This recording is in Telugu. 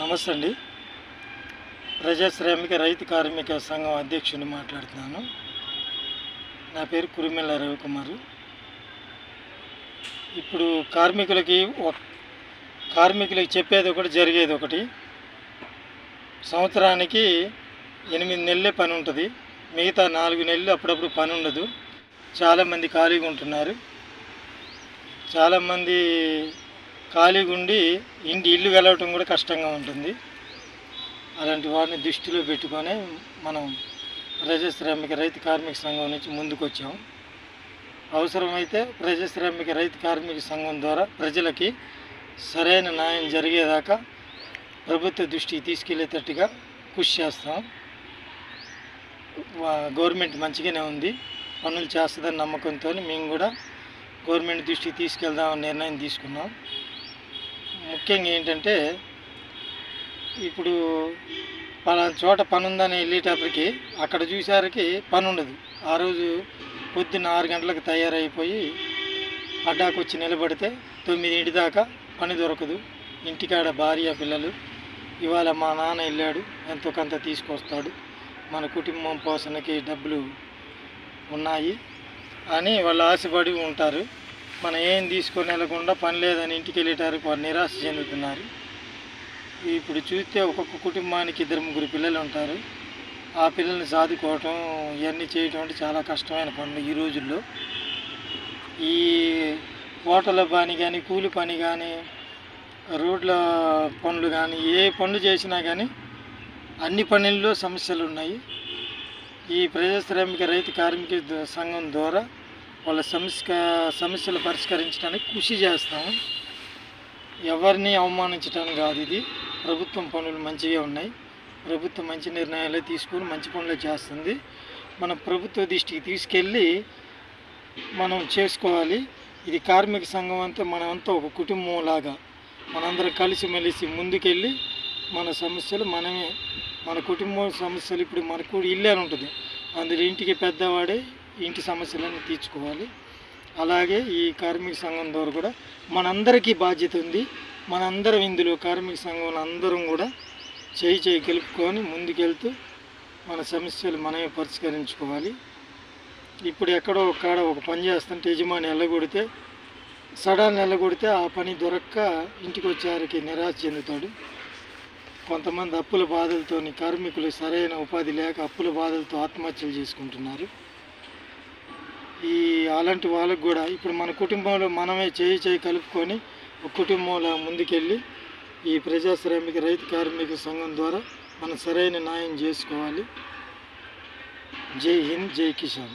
నమస్తే అండి. ప్రజాశ్రామిక రైతు కార్మిక సంఘం అధ్యక్షుని మాట్లాడుతున్నాను. నా పేరు కురిమెల్ల రవికుమార్. ఇప్పుడు కార్మికులకి ఒక కార్మికులకి చెప్పేది ఒకటి జరిగేది ఒకటి. సంవత్సరానికి ఎనిమిది నెలలే పని ఉంటుంది. మిగతా నాలుగు నెలలు అప్పుడప్పుడు పని ఉండదు. చాలామంది ఖాళీగా ఉంటున్నారు. చాలామంది ఖాళీగా ఉండి ఇంటి ఇల్లు వెళ్ళటం కూడా కష్టంగా ఉంటుంది. అలాంటి వారిని దృష్టిలో పెట్టుకొని మనం ప్రజాశ్రామిక రైతు కార్మిక సంఘం నుంచి ముందుకొచ్చాము అవసరమైతే ప్రజాశ్రామిక రైతు కార్మిక సంఘం ద్వారా ప్రజలకి సరైన న్యాయం జరిగేదాకా ప్రభుత్వ దృష్టికి తీసుకెళ్ళేటట్టుగా కృషి చేస్తాం. గవర్నమెంట్ మంచిగానే ఉంది. పనులు చేస్తుందని నమ్మకంతో మేము కూడా గవర్నమెంట్ దృష్టికి తీసుకెళ్దామని నిర్ణయం తీసుకున్నాం. ముఖ్యంగా ఏంటంటే ఇప్పుడు పలానా చోట పని ఉందని వెళ్ళేటప్పటికి అక్కడ చూసేసరికి పని ఉండదు ఆ రోజు పొద్దున్న ఆరు గంటలకు తయారైపోయి అడ్డాకు వచ్చి నిలబడితే తొమ్మిదింటి దాకా పని దొరకదు. ఇంటికాడ భార్య పిల్లలు ఇవాళ మా నాన్న వెళ్ళాడు ఎంతో కొంత తీసుకొస్తాడు. మన కుటుంబం పోషణకి డబ్బులు ఉన్నాయి అని వాళ్ళు ఆశపడి ఉంటారు. మనం ఏం తీసుకొని వెళ్ళకుండా పని లేదని ఇంటికి వెళ్ళేటానికి వారు నిరాశ చెందుతున్నారు. ఇప్పుడు చూస్తే ఒక్కొక్క కుటుంబానికి ఇద్దరు ముగ్గురు పిల్లలు ఉంటారు. ఆ పిల్లల్ని సాదుకోవటం ఇవన్నీ చేయటం అంటే చాలా కష్టమైన పనులు ఈ రోజుల్లో. ఈ హోటళ్ళ పని కానీ కూలి పని కానీ రోడ్ల పనులు కానీ ఏ పనులు చేసినా కానీ అన్ని పనుల్లో సమస్యలు ఉన్నాయి. ఈ ప్రజాశ్రామిక రైతు కార్మిక సంఘం ద్వారా వాళ్ళ సమస్య సమస్యలు పరిష్కరించడానికి కృషి చేస్తాము ఎవరిని అవమానించడం కాదు ఇది. ప్రభుత్వం పనులు మంచిగా ఉన్నాయి. ప్రభుత్వం మంచి నిర్ణయాలే తీసుకొని మంచి పనులే చేస్తుంది. మన ప్రభుత్వ దృష్టికి తీసుకెళ్ళి మనం చేసుకోవాలి. ఇది కార్మిక సంఘం అంతా మనమంతా ఒక కుటుంబం లాగా మనందరం కలిసిమెలిసి ముందుకెళ్ళి మన సమస్యలు మనమే మన కుటుంబం సమస్యలు ఇప్పుడు మనకు ఇల్లే అని ఉంటుంది. అందులో ఇంటికి పెద్దవాడే ఇంటి సమస్యలను తీర్చుకోవాలి. అలాగే ఈ కార్మిక సంఘం ద్వారా కూడా మనందరికీ బాధ్యత ఉంది. మనందరం ఇందులో కార్మిక సంఘం అందరం కూడా చేయి చేయి కలుపుకొని ముందుకెళ్తూ మన సమస్యలు మనమే పరిష్కరించుకోవాలి. ఇప్పుడు ఎక్కడో ఒక కాడ ఒక పని చేస్తుంటే యజమాని వెళ్ళగొడితే సడన్ వెళ్ళగొడితే ఆ పని దొరక్క ఇంటికి వచ్చేవారికి నిరాశ చెందుతాడు. కొంతమంది అప్పుల బాధలతో కార్మికులు సరైన ఉపాధి లేక అప్పుల బాధలతో ఆత్మహత్యలు చేసుకుంటున్నారు. ఈ అలాంటి వాళ్ళకు కూడా ఇప్పుడు మన కుటుంబంలో మనమే చేయి చేయి కలుపుకొని ఒక కుటుంబంలో ముందుకెళ్ళి ఈ ప్రజాశ్రామిక రైతు కార్మిక సంఘం ద్వారా మనం సరైన న్యాయం చేసుకోవాలి. జై హింద్ జై కిసాన్.